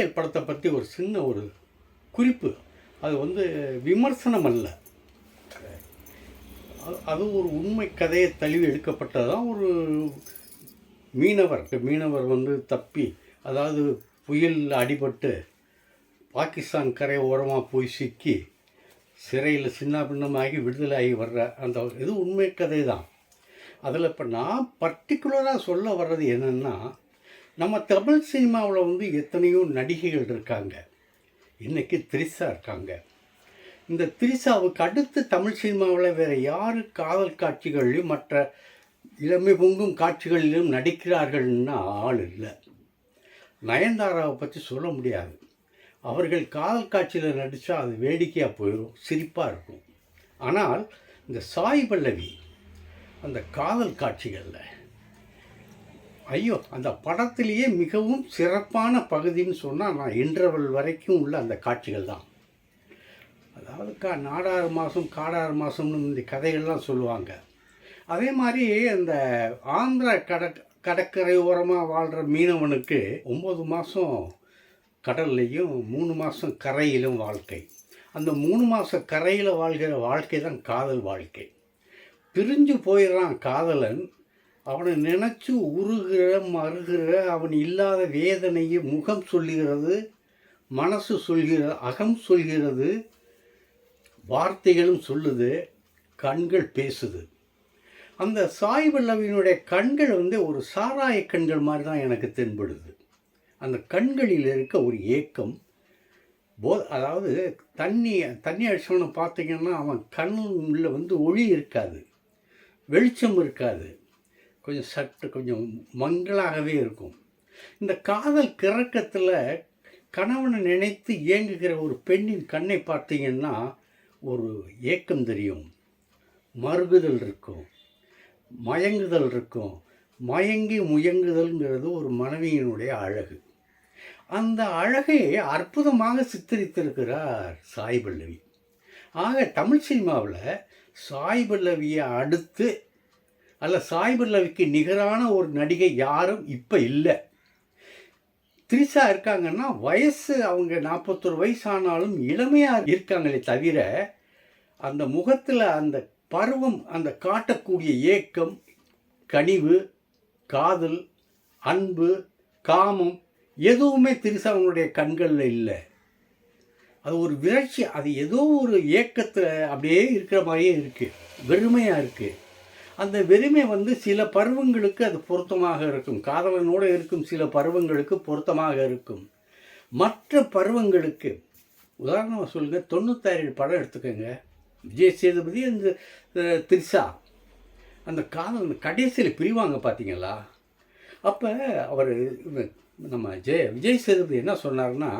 முதல்ல படத்தை பற்றி ஒரு சின்ன ஒரு குறிப்பு. அது வந்து விமர்சனம் அல்ல அது- ஒரு உண்மை கதையை தழுவி எடுக்கப்பட்டதான் ஒரு மீனவர். மீனவர் வந்து தப்பி அதாவது புயலில் அடிபட்டு பாகிஸ்தான் கரை ஓரமாக போய் சிக்கி சிறையில் சின்ன பின்னமாகி விடுதலை ஆகி வர்ற அந்த இது உண்மை கதை தான் அதில் இப்போ நான் பர்டிகுலராக சொல்ல வர்றது என்னென்னா நம்ம தமிழ் சினிமாவில் வந்து எத்தனையோ நடிகைகள் இருக்காங்க. இன்றைக்கி திரிசா இருக்காங்க. இந்த திரிசாவுக்கு அடுத்து தமிழ் சினிமாவில் வேறு யார் காதல் காட்சிகளிலும் மற்ற இளமை பொங்கும் காட்சிகளிலும் நடிக்கிறார்கள்னா ஆள் இல்லை. நயன்தாராவை பற்றி சொல்ல முடியாது. அவர்கள் காதல் காட்சியில் நடித்தா அது வேடிக்கையாக போயிடும் சிரிப்பாக இருக்கும். ஆனால் இந்த சாய் பல்லவி அந்த காதல் காட்சிகளில் ஐயோ அந்த படத்திலேயே மிகவும் சிறப்பான பகுதின்னு சொன்னால் நான் இன்டர்வல் வரைக்கும் உள்ள அந்த காட்சிகள் தான். அதாவது கா நாடாறு மாதம் காடாறு மாதம்னு இந்த கதைகள்லாம் சொல்லுவாங்க. அதே மாதிரி அந்த ஆந்திர கடற் கடற்கரை ஓரமாக வாழ்கிற மீனவனுக்கு ஒம்பது மாதம் கடல்லையும் மூணு மாதம் கரையிலும் வாழ்க்கை. அந்த மூணு மாதம் கரையில் வாழ்கிற வாழ்க்கை தான் காதல் வாழ்க்கை. பிரிஞ்சு போயிடுறான் காதலன் அவனை நினச்சி உருகிற மறுகிற அவன் இல்லாத வேதனையை முகம் சொல்லுகிறது மனசு சொல்கிறது அகம் சொல்கிறது வார்த்தைகளும் சொல்லுது கண்கள் பேசுது. அந்த சாய் வல்லவியினுடைய கண்கள் வந்து ஒரு சாராய கண்கள் மாதிரி தான் எனக்கு தென்படுது. அந்த கண்களில் இருக்க ஒரு ஏக்கம் போ அதாவது தண்ணி தண்ணி அடிச்சவனை பார்த்தீங்கன்னா அவன் கண்ணில் வந்து ஒளி இருக்காது வெளிச்சம் இருக்காது. கொஞ்சம் சற்று கொஞ்சம் மங்களாகவே இருக்கும். இந்த காதல் கிறக்கத்தில் கணவனை நினைத்து இயங்குகிற ஒரு பெண்ணின் கண்ணை பார்த்தீங்கன்னா ஒரு ஏக்கம் தெரியும். மறுகுதல் இருக்கும். மயங்குதல் இருக்கும். மயங்கி முயங்குதல்ங்கிறது ஒரு மனைவியினுடைய அழகு. அந்த அழகை அற்புதமாக சித்தரித்திருக்கிறார் சாய் பல்லவி. ஆக தமிழ் சினிமாவில் சாய் பல்லவியை அடுத்து அல்ல சாய்பில்லவிக்கு நிகரான ஒரு நடிகை யாரும் இப்போ இல்லை. த்ரிஷா இருக்காங்கன்னா வயசு அவங்க நாற்பத்தொரு வயசு ஆனாலும் இளமையாக இருக்காங்களே தவிர அந்த முகத்தில் அந்த பருவம் அந்த காட்டக்கூடிய ஏக்கம் கனிவு காதல் அன்பு காமம் எதுவுமே திரிசாவனுடைய கண்களில் இல்லை. அது ஒரு விரட்சி அது ஏதோ ஒரு ஏக்கத்தில் அப்படியே இருக்கிற மாதிரியே இருக்குது வெறுமையாக இருக்குது அந்த வெறுமை வந்து சில பருவங்களுக்கு அது பொருத்தமாக இருக்கும். காதலனோடு இருக்கும் சில பருவங்களுக்கு பொருத்தமாக இருக்கும். மற்ற பருவங்களுக்கு உதாரணமாக சொல்லுங்கள் தொண்ணூத்தாறு படம் எடுத்துக்கோங்க. விஜய் சேதுபதி அந்த திரிசா அந்த காதல் கடைசியில் பிரிவாங்க பார்த்தீங்களா அப்போ அவர் நம்ம ஜெய விஜய் சேதுபதி என்ன சொன்னார்னா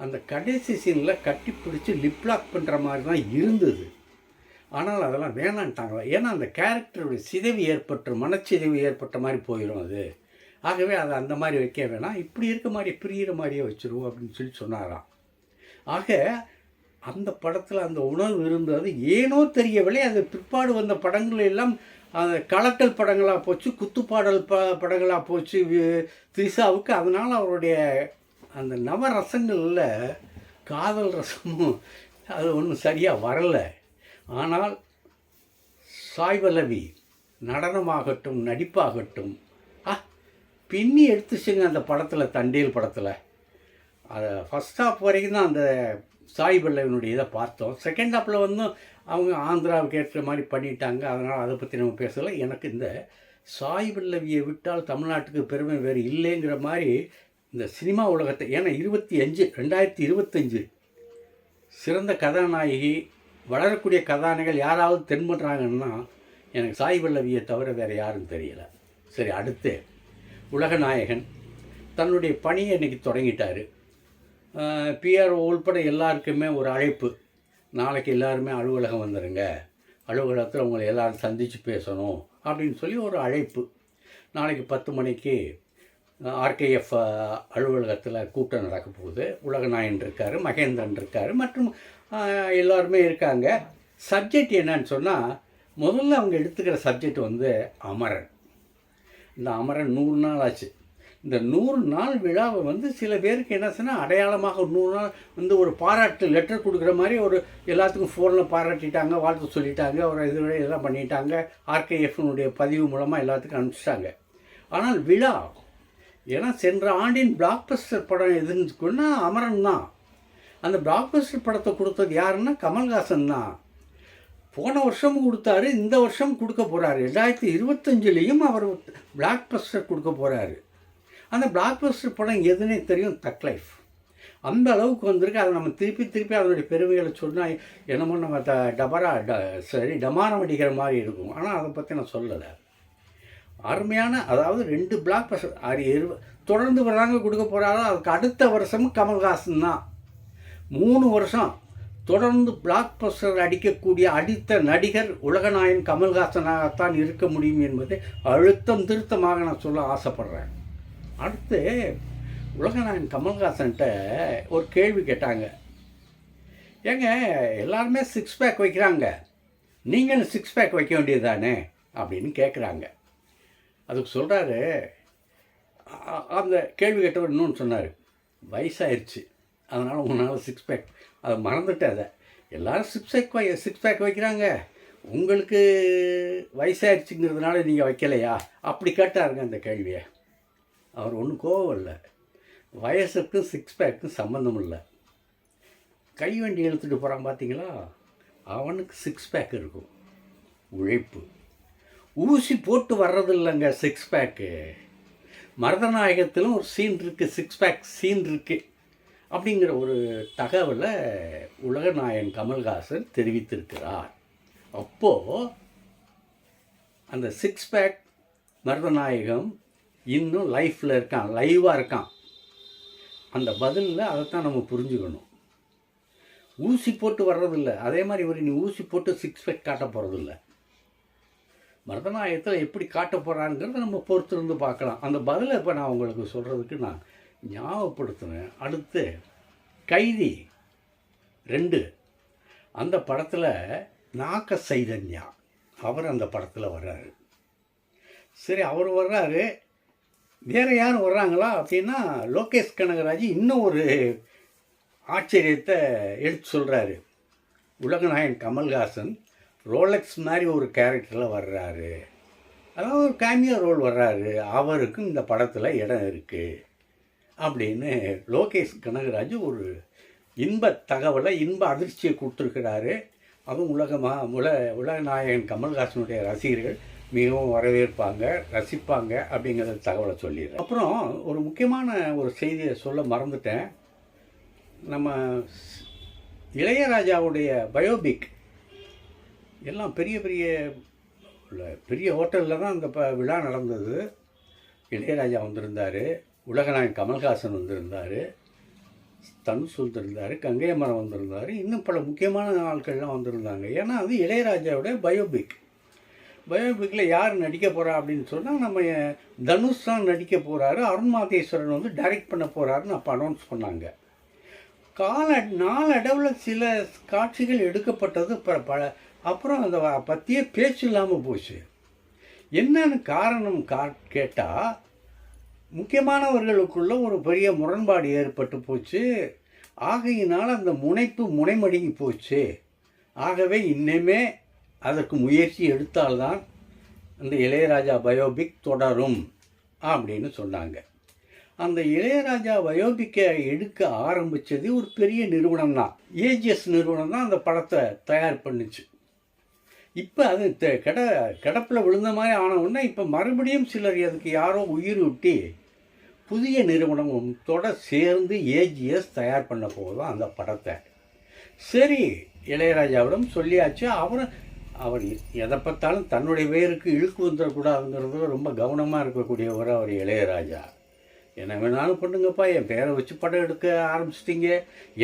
அந்த கடைசி சீனில் கட்டி பிடிச்சி லிப்லாக் பண்ணுற மாதிரி தான் இருந்தது. ஆனால் அதெல்லாம் வேணான்ட்டாங்களா? ஏன்னா அந்த கேரக்டருடைய சிதைவு ஏற்பட்டு மனச்சிதைவு ஏற்பட்ட மாதிரி போயிடும் அது. ஆகவே அதை அந்த மாதிரி வைக்க வேணாம். இப்படி இருக்க மாதிரி பிரியிற மாதிரியே வச்சுருவோம் அப்படின்னு சொல்லி சொன்னாராம். ஆக அந்த படத்தில் அந்த உணர்வு இருந்தது. ஏனோ தெரியவில்லை. அது பிற்பாடு வந்த படங்கள் எல்லாம் அந்த கலக்கல் படங்களாக போச்சு குத்துப்பாடல் ப படங்களாக போச்சு வி- திரிஷாவுக்கு. அதனால் அவருடைய அந்த நவரசங்களில் காதல் ரசமும் அது ஒன்றும் சரியாக வரலை. ஆனால் சாய்வலவி நடனமாகட்டும் நடிப்பாகட்டும் ஆ பின்னி எடுத்துச்சுங்க அந்த படத்தில் தண்டேல் படத்தில். அதை ஃபஸ்ட் ஹாப் வரைக்கும் தான் அந்த சாய் பல்லவினுடைய இதை பார்த்தோம். செகண்ட் ஹாப்பில் வந்து அவங்க ஆந்திராவுக்கு ஏற்ற மாதிரி பண்ணிட்டாங்க. அதனால் அதை பற்றி நம்ம பேசலை. எனக்கு இந்த சாய் பல்லவியை விட்டால் தமிழ்நாட்டுக்கு பெருமை வேறு இல்லைங்கிற மாதிரி இந்த சினிமா உலகத்தை ஏன்னா இருபத்தி அஞ்சு ரெண்டாயிரத்தி இருபத்தஞ்சு சிறந்த கதாநாயகி வளரக்கூடிய கதாநாயகிகள் யாராவது தென்படுறாங்கன்னா எனக்கு சாய் வல்லவியை தவிர வேறு யாரும் தெரியலை. சரி அடுத்து. உலகநாயகன் தன்னுடைய பணியை இன்னைக்கு தொடங்கிட்டார். பிஆர்ஓ உள்பட எல்லாருக்குமே ஒரு அழைப்பு. நாளைக்கு எல்லாருமே அலுவலகம் வந்துடுங்க அலுவலகத்தில் உங்களை எல்லோரும் சந்தித்து பேசணும் அப்படின்னு சொல்லி ஒரு அழைப்பு. நாளைக்கு பத்து மணிக்கு ஆர்கேஎஃப் அலுவலகத்தில் கூட்டம் நடக்க போகுது. உலகநாயன் இருக்கார் மகேந்திரன் இருக்கார் மற்றும் எல்லாருமே இருக்காங்க. சப்ஜெக்ட் என்னன்னு சொன்னால் முதல்ல அவங்க எடுத்துக்கிற சப்ஜெக்ட் வந்து அமரன். இந்த அமரன் நூறு நாள் ஆச்சு. இந்த நூறு நாள் விழாவை வந்து சில பேருக்கு என்ன சொன்னால் அடையாளமாக ஒரு நூறு நாள் வந்து ஒரு பாராட்டு லெட்டர் கொடுக்குற மாதிரி ஒரு எல்லாத்துக்கும் ஃபோனில் பாராட்டிட்டாங்க வாழ்த்து சொல்லிட்டாங்க ஒரு இது எல்லாம் பண்ணிட்டாங்க. ஆர்கேஎஃப்னுடைய பதிவு மூலமாக எல்லாத்துக்கும் அனுப்பிச்சிட்டாங்க. ஆனால் விழா ஏன்னா சென்ற ஆண்டின் பிளாக்பஸ்டர் படம் எதுன்னு சொன்னால் அமரன் தான். அந்த பிளாக்பஸ்டர் படத்தை கொடுத்தது யாருன்னா கமல்ஹாசன் தான். போன வருஷமும் கொடுத்தாரு இந்த வருஷம் கொடுக்க போகிறாரு ரெண்டாயிரத்தி இருபத்தஞ்சிலையும் அவர் பிளாக் பஸ்டர் கொடுக்க போகிறாரு அந்த பிளாக் பஸ்டர் படம் எதுனே தெரியும்? தக் லைஃப் அந்த அளவுக்கு வந்திருக்கு. அதை நம்ம திருப்பி திருப்பி அதனுடைய பெருமைகளை சொன்னால் என்னமோ நம்ம த டபரா ட சரி டமாரம் அடிக்கிற மாதிரி இருக்கும். ஆனால் அதை பற்றி நான் சொல்லலை. அருமையான அதாவது ரெண்டு பிளாக் பஸ்டர் அது இரு தொடர்ந்து வராங்க கொடுக்க போகிறாரோ அதுக்கு அடுத்த வருஷமும் கமல்ஹாசன் தான். மூணு வருஷம் தொடர்ந்து பிளாக் பஸ்டர் அடிக்கக்கூடிய அடித்த நடிகர் உலகநாயன் கமல்ஹாசனாகத்தான் இருக்க முடியும் என்பதை அழுத்தம் திருத்தமாக நான் சொல்ல ஆசைப்படுறேன். அடுத்து உலகநாயன் கமல்ஹாசன்கிட்ட ஒரு கேள்வி கேட்டாங்க. ஏங்க எல்லாருமே சிக்ஸ் பேக் வைக்கிறாங்க. நீங்களும் சிக்ஸ் பேக் வைக்க வேண்டியது தானே அப்படின்னு கேட்குறாங்க அதுக்கு சொல்கிறாரு அந்த கேள்வி கேட்டவர் இன்னொன்று சொன்னார். வயசாயிருச்சு. அதனால் உன்னால் சிக்ஸ் பேக் அதை மறந்துட்டேன் அதை எல்லோரும் சிக்ஸ் பேக் வை சிக்ஸ் பேக் வைக்கிறாங்க. உங்களுக்கு வயசாகிடுச்சுங்கிறதுனால நீங்கள் வைக்கலையா? அப்படி கேட்டாருங்க அந்த கேள்வியை. அவர் ஒன்றும் கோவம் இல்லை. வயசுக்கும் சிக்ஸ் பேக்கும் சம்மந்தம் இல்லை. கை வண்டி இழுத்துட்டு போகிறான் பார்த்தீங்களா அவனுக்கு சிக்ஸ் பேக் இருக்கும். உழைப்பு. ஊசி போட்டு வர்றது இல்லைங்க சிக்ஸ் பேக்கு மருதநாயகத்திலும் ஒரு சீன் இருக்குது சிக்ஸ் பேக் சீன் இருக்குது அப்படிங்கிற ஒரு தகவலை உலகநாயன் கமல்ஹாசன் தெரிவித்திருக்கிறார். அப்போது அந்த சிக்ஸ் பேக் மருதநாயகம் இன்னும் லைஃப்பில் இருக்கான் லைவாக இருக்கான். அந்த பதிலில் அதைத்தான் நம்ம புரிஞ்சுக்கணும். ஊசி போட்டு வர்றதில்ல. அதே மாதிரி இவர் நீ ஊசி போட்டு சிக்ஸ் பேக் காட்ட போகிறதில்ல மருதநாயகத்தில் எப்படி காட்ட போகிறாங்கிறத நம்ம பொறுத்திருந்து பார்க்கலாம். அந்த பதிலை இப்போ நான் உங்களுக்கு சொல்கிறதுக்கு நான் ஞாபகப்படுத்துனேன் அடுத்து கைதி ரெண்டு. அந்த படத்தில் நாக்க சைதன்யா அவர் அந்த படத்தில் வர்றாரு. சரி அவர் வர்றாரு. வேறு யாரும் வர்றாங்களா அப்படின்னா லோகேஷ் கனகராஜ் இன்னும் ஒரு ஆச்சரியத்தை எடுத்து சொல்கிறாரு உலகநாயன் கமல்ஹாசன் ரோலெக்ஸ் மாதிரி ஒரு கேரக்டரில் வர்றாரு. அதாவது ஒரு கேமியோ ரோல் வர்றாரு. அவருக்கும் இந்த படத்தில் இடம் இருக்குது அப்படின்னு லோகேஷ் கனகராஜ் ஒரு இன்ப தகவலை இன்ப அதிர்ச்சியை கொடுத்துருக்கிறாரு. அதுவும் உலகமா உல உலகநாயகன் கமல்ஹாசனுடைய ரசிகர்கள் மிகவும் வரவேற்பாங்க ரசிப்பாங்க அப்படிங்கிற தகவலை சொல்லிடுறேன் அப்புறம் ஒரு முக்கியமான ஒரு செய்தியை சொல்ல மறந்துட்டேன். நம்ம இளையராஜாவுடைய பயோபிக் எல்லாம் பெரிய பெரிய பெரிய ஹோட்டலில் தான் அந்த ப விழா நடந்தது. இளையராஜா வந்திருந்தார். உலகநாயகன் கமல்ஹாசன் வந்திருந்தார் தனுஷ் வந்திருந்தார் கங்கை மரம் வந்திருந்தார் இன்னும் பல முக்கியமான ஆட்கள்லாம் வந்திருந்தாங்க. ஏன்னா அது இளையராஜாவுடைய பயோபிக் பயோபிக்கில் யார் நடிக்க போகிறா அப்படின்னு சொன்னால் நம்ம தனுஷ் தான் நடிக்க போகிறாரு அருண் மாதேஸ்வரன் வந்து டைரக்ட் பண்ண போகிறாருன்னு அப்போ அனௌன்ஸ் பண்ணாங்க. கால நாளடவில் சில காட்சிகள் எடுக்கப்பட்டது பல அப்புறம் அந்த பற்றியே பேச்சு இல்லாமல் போச்சு. என்னன்னு காரணம் கா கேட்டால் முக்கியமானவர்களுக்குள்ள ஒரு பெரிய முரண்பாடு ஏற்பட்டு போச்சு. ஆகையினால் அந்த முனைப்பு முனைமடுங்கி போச்சு. ஆகவே இன்னுமே அதற்கு முயற்சி எடுத்தால்தான் அந்த இளையராஜா பயோபிக் தொடரும் அப்படின்னு சொன்னாங்க. அந்த இளையராஜா பயோபிக்கை எடுக்க ஆரம்பித்தது ஒரு பெரிய நிறுவனம் தான். ஏஜிஎஸ் நிறுவனம் தான் அந்த படத்தை தயார் பண்ணுச்சு. இப்போ அது கிட கிடப்பில் விழுந்த மாதிரி ஆன உடனே இப்போ மறுபடியும் சிலர் அதுக்கு யாரோ உயிர் விட்டி புதிய நிறுவனத்தோட சேர்ந்து ஏஜிஎஸ் தயார் பண்ண போதும் அந்த படத்தை. சரி இளையராஜாவிடம் சொல்லியாச்சு. அவரும் அவர் எதை பார்த்தாலும் தன்னுடைய பேருக்கு இழுக்கு வந்துடக்கூடாதுங்கிறது ரொம்ப கவனமாக இருக்கக்கூடியவர் அவர் இளையராஜா. என்ன வேணாலும் பண்ணுங்கப்பா என் பேரை வச்சு படம் எடுக்க ஆரம்பிச்சிட்டிங்க.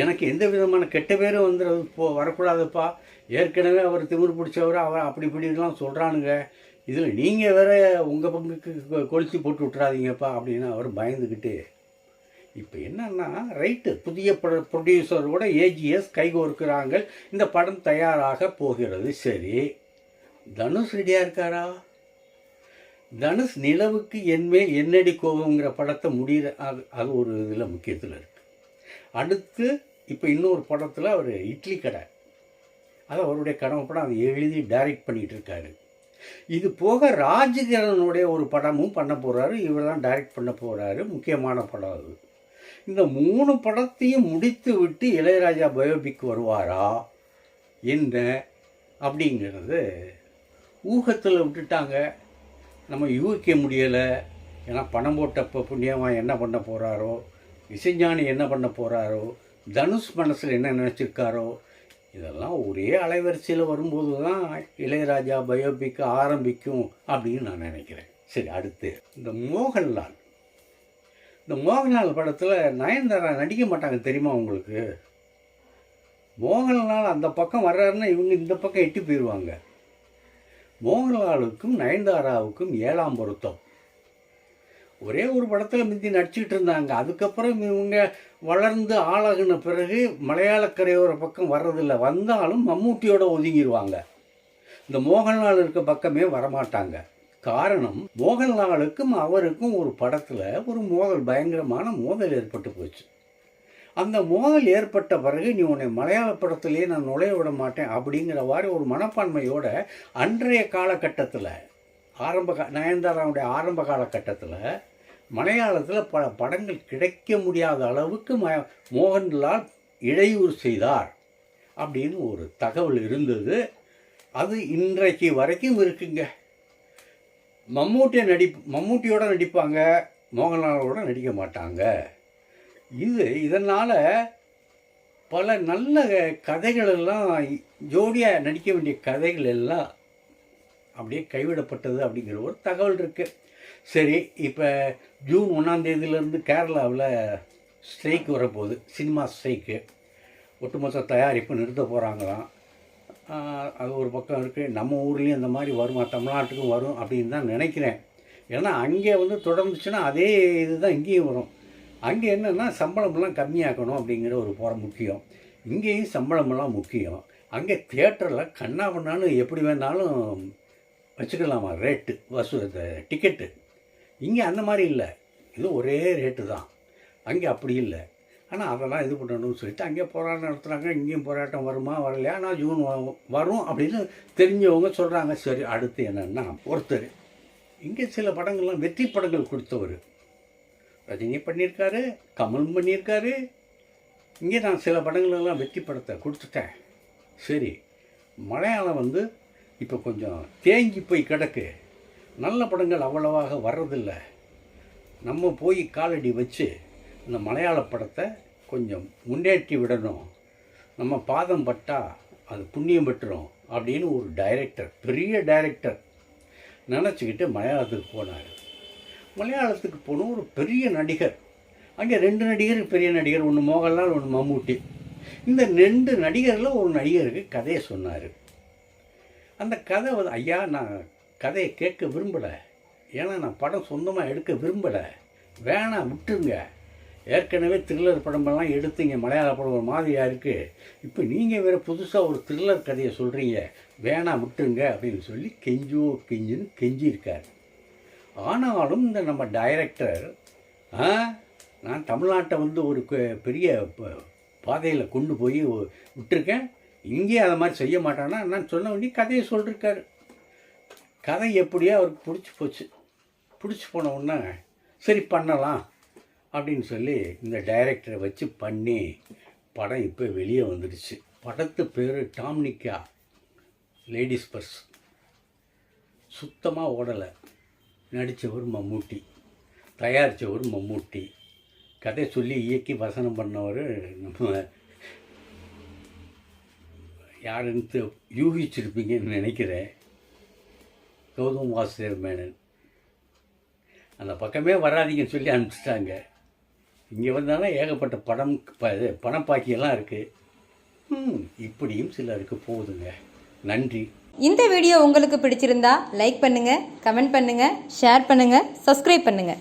எனக்கு எந்த விதமான கெட்ட பேரும் வந்துடுறது போ வரக்கூடாதுப்பா. ஏற்கனவே அவர் திமிர் பிடிச்சவர் அவர் அப்படி இப்படிலாம் சொல்கிறானுங்க இதில் நீங்கள் வேற உங்கள் பங்குக்கு கொளுத்தி போட்டு விட்றாதீங்கப்பா அப்படின்னு அவர் பயந்துக்கிட்டு இப்போ என்னன்னா ரைட்டு புதிய ப்ரொடியூசரோட ஏஜிஎஸ் கைகோர்க்கிறாங்க. இந்த படம் தயாராக போகிறது. சரி. தனுஷ் ரெடியாக இருக்காரா? தனுஷ் நிலவுக்கு என்மேல் என்னடி கோபங்கிற படத்தை முடிகிற அது அது ஒரு இதில் முக்கியத்தில் இருக்குது அடுத்து இப்போ இன்னொரு படத்தில் அவர் இட்லி கடை. அது அவருடைய கனவு படம் அதை எழுதி டைரக்ட் பண்ணிகிட்டு இருக்காரு. இது போக ராஜகிரனுடைய ஒரு படமும் பண்ண போகிறாரு இவர் தான் டைரக்ட் பண்ண போகிறாரு முக்கியமான படம் அது. இந்த மூணு படத்தையும் முடித்து விட்டு இளையராஜா பயோபிக் வருவாரா? என்ன? அப்படிங்கிறது ஊகத்தில் விட்டுட்டாங்க. நம்ம யூகிக்க முடியலை. ஏன்னா பணம் போட்டப்போ புண்ணியமாக என்ன பண்ண போகிறாரோ இசைஞானி என்ன பண்ண போகிறாரோ தனுஷ் மனசில் என்ன நினச்சிருக்காரோ? இதெல்லாம் ஒரே அலைவரிசையில் வரும்போது தான் இளையராஜா பயோபிக் ஆரம்பிக்கும் அப்படின்னு நான் நினைக்கிறேன். சரி அடுத்து. இந்த மோகன்லால். இந்த மோகன்லால் படத்தில் நயன்தாரா நடிக்க மாட்டாங்க தெரியுமா உங்களுக்கு? மோகன்லால் அந்த பக்கம் வர்றாருன்னா இவங்க இந்த பக்கம் எட்டி போயிடுவாங்க மோகன்லாலுக்கும் நயன்தாராவுக்கும் ஏழாம் பொருத்தம். ஒரே ஒரு படத்தில் முந்தி நடிச்சிட்டு இருந்தாங்க. அதுக்கப்புறம் இவங்க வளர்ந்து ஆளாகின பிறகு மலையாள கரையோர பக்கம் வர்றதில்ல. வந்தாலும் மம்மூட்டியோட ஒதுங்கிடுவாங்க இந்த மோகன்லால் இருக்க பக்கமே வரமாட்டாங்க. காரணம் மோகன்லாலுக்கும் அவருக்கும் ஒரு படத்தில் ஒரு மோதல் பயங்கரமான மோதல் ஏற்பட்டு போச்சு. அந்த மோதல் ஏற்பட்ட பிறகு நீ உன்னை மலையாள படத்திலேயே நான் நுழைய விட மாட்டேன் அப்படிங்கிற மாதிரி ஒரு மனப்பான்மையோட அன்றைய காலகட்டத்தில் ஆரம்ப கா நயன்தாராவுடைய ஆரம்ப காலகட்டத்தில் மலையாளத்தில் பல படங்கள் கிடைக்க முடியாத அளவுக்கு ம மோகன்லால் இடையூறு செய்தார் அப்படின்னு ஒரு தகவல் இருந்தது. அது இன்றைக்கு வரைக்கும் இருக்குங்க. மம்மூட்டியை நடி மம்மூட்டியோட நடிப்பாங்க மோகன்லாலோட நடிக்க மாட்டாங்க. இது இதனால் பல நல்ல கதைகளெல்லாம் ஜோடியாக நடிக்க வேண்டிய கதைகள் எல்லாம் அப்படியே கைவிடப்பட்டது அப்படிங்கிற ஒரு தகவல் இருக்குது சரி இப்போ ஜூன் ஒன்றாந்தேதியிலேருந்து கேரளாவில் ஸ்ட்ரைக் வரப்போகுது. Cinema strike. ஒட்டுமொத்த தயாரிப்பு நிறுத்த போகிறாங்களாம் அது ஒரு பக்கம் இருக்குது நம்ம ஊர்லேயும் இந்த மாதிரி வருமா? தமிழ்நாட்டுக்கும் வரும் அப்படின்னு தான் நினைக்கிறேன். ஏன்னா அங்கே வந்து தொடர்ந்துச்சுன்னா அதே இதுதான் இங்கேயும் வரும். அங்கே என்னென்னா சம்பளமெல்லாம் கம்மியாக்கணும் அப்படிங்கிற ஒரு போகிற முக்கியம். இங்கேயும் சம்பளமெல்லாம் முக்கியம். அங்கே தேட்டரில் கண்ணா பண்ணாலும் எப்படி வேணாலும் வச்சுக்கலாமா? ரேட்டு வசூ இந்த டிக்கெட்டு இங்கே அந்த மாதிரி இல்லை. இது ஒரே ரேட்டு தான். அங்கே அப்படி இல்லை. ஆனால் அதெல்லாம் இது பண்ணணும்னு சொல்லிட்டு அங்கே போராட்டம் நடத்துகிறாங்க இங்கேயும் போராட்டம் வருமா வரலையா? ஆனால் ஜூன் வரும் அப்படின்னு தெரிஞ்சவங்க சொல்கிறாங்க சரி அடுத்து என்னென்னா ஒருத்தர். இங்கே சில படங்கள்லாம் வெற்றி படங்கள் கொடுத்தவர். ரஜினி பண்ணியிருக்காரு கமல் பண்ணியிருக்காரு. இங்கே நான் சில படங்களெல்லாம் வெற்றி படத்தை கொடுத்துட்டேன். சரி மலையாளம் வந்து இப்போ கொஞ்சம் தேங்கி போய் கிடக்கு. நல்ல படங்கள் அவ்வளவாக வர்றதில்லை. நம்ம போய் காலடி வச்சு இந்த மலையாள படத்தை கொஞ்சம் முன்னேற்றி விடணும். நம்ம பாதம் பட்டா அது புண்ணியம் பெற்றுரும் அப்படின்னு ஒரு டைரக்டர் பெரிய டைரக்டர் நினச்சிக்கிட்டு மலையாளத்துக்கு போனார். மலையாளத்துக்கு போனோம் ஒரு பெரிய நடிகர். அங்கே ரெண்டு நடிகர் பெரிய நடிகர் ஒன்று மோகன்லால் ஒன்று மம்மூட்டி. இந்த ரெண்டு நடிகரில் ஒரு நடிகருக்கு கதையை சொன்னார். அந்த கதை வந்து ஐயா நான் கதையை கேட்க விரும்பலை. ஏன்னா நான் படம் சொந்தமாக எடுக்க விரும்பலை. வேணாம் விட்டுருங்க. ஏற்கனவே த்ரில்லர் படமெல்லாம் எடுத்து இங்கே மலையாள படம் ஒரு மாதிரியாக இருக்குது இப்போ நீங்கள் வேறு புதுசாக ஒரு த்ரில்லர் கதையை சொல்கிறீங்க வேணாம் விட்டுருங்க அப்படின்னு சொல்லி கெஞ்சோ கெஞ்சுன்னு கெஞ்சியிருக்கார். ஆனாலும் இந்த நம்ம டைரக்டர் நான் தமிழ்நாட்டை வந்து ஒரு பெ- பெரிய பாதையில் கொண்டு போய் விட்டுருக்கேன். இங்கேயும் அதை மாதிரி செய்ய மாட்டானா நான் சொன்ன உடனே கதையை சொல்லிருக்காரு. கதை எப்படியோ அவருக்கு பிடிச்சி போச்சு. பிடிச்சி போன உடனே சரி பண்ணலாம் அப்படின்னு சொல்லி இந்த டைரக்டரை வச்சு பண்ணி படம் இப்போ வெளியே வந்துடுச்சு. படத்து பேர் டாம்னிக்கா லேடிஸ் பர்ஸ் சுத்தமாக ஓடலை. நடித்தவர் மம்மூட்டி தயாரித்தவர் மம்மூட்டி. கதை சொல்லி இயக்கி வசனம் பண்ணவர் நம்ம யாருன்னு யூகிச்சிருப்பீங்கன்னு நினைக்கிறேன். கௌதம் வாசுதேவ் மேனன். அந்த பக்கமே வராதீங்கன்னு சொல்லி அனுப்பிச்சிட்டாங்க. இங்கே வந்தாலும் ஏகப்பட்ட படம் ப- பணப்பாக்கியெல்லாம் இருக்குது ம் இப்படியும் சிலருக்கு போகுதுங்க நன்றி. இந்த வீடியோ உங்களுக்கு பிடிச்சிருந்தா லைக் பண்ணுங்கள் கமெண்ட் பண்ணுங்கள் ஷேர் பண்ணுங்கள் சப்ஸ்கிரைப் பண்ணுங்கள்